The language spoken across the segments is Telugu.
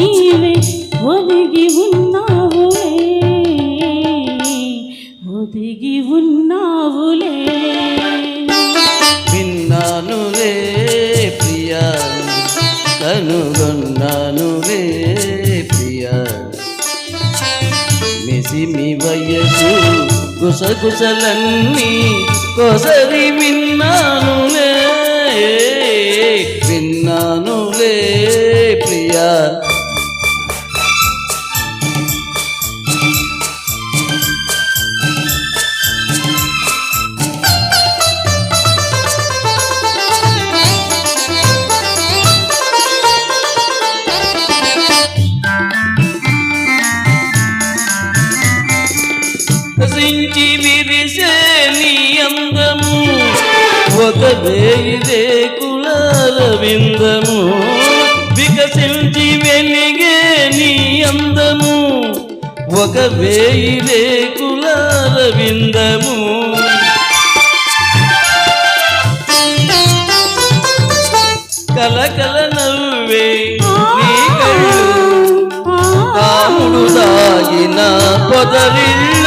నీవే ఒదిగి ఉన్నావులే. ఒదిగి ఉన్నావులే. విన్నానులే ప్రియా. కనుగొన్నానులే ప్రియా. మిసిమి వయసు గుసగుసలన్నీ కొసరి విన్నానులే. విన్నాను రసించి విరిసే నీ అందము. ఒక వేయి రేకులాల విందము. వికసించి వెలిగే నీ అందము. ఒక వేయి రేకులాల విందము. కలకల నవ్వే నీ కళ్ళు. తాముడు దాగిన పొదరిల్లు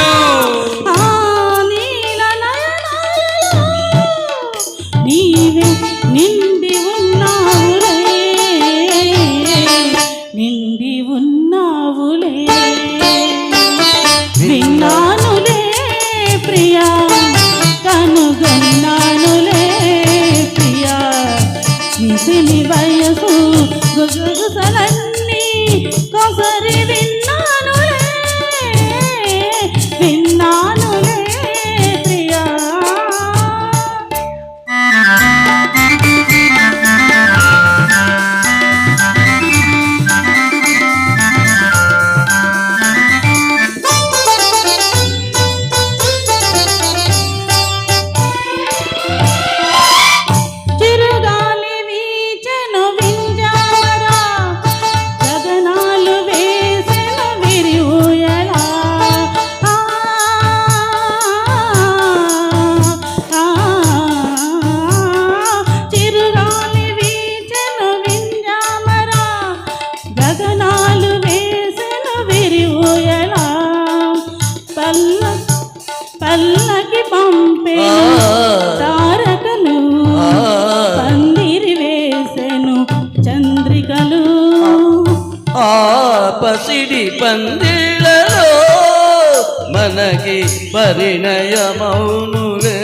మనకి పరిణయమౌనులే.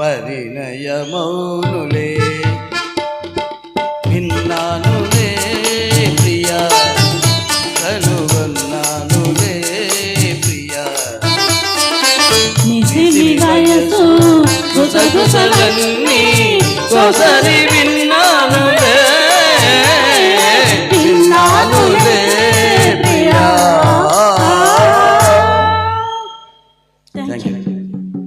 పరిణయమౌనులే. విన్నానులే ప్రియా. కనుగొన్నానులే ప్రియా. నిసిమి వయసు గుసగుసలన్నీ కొసరి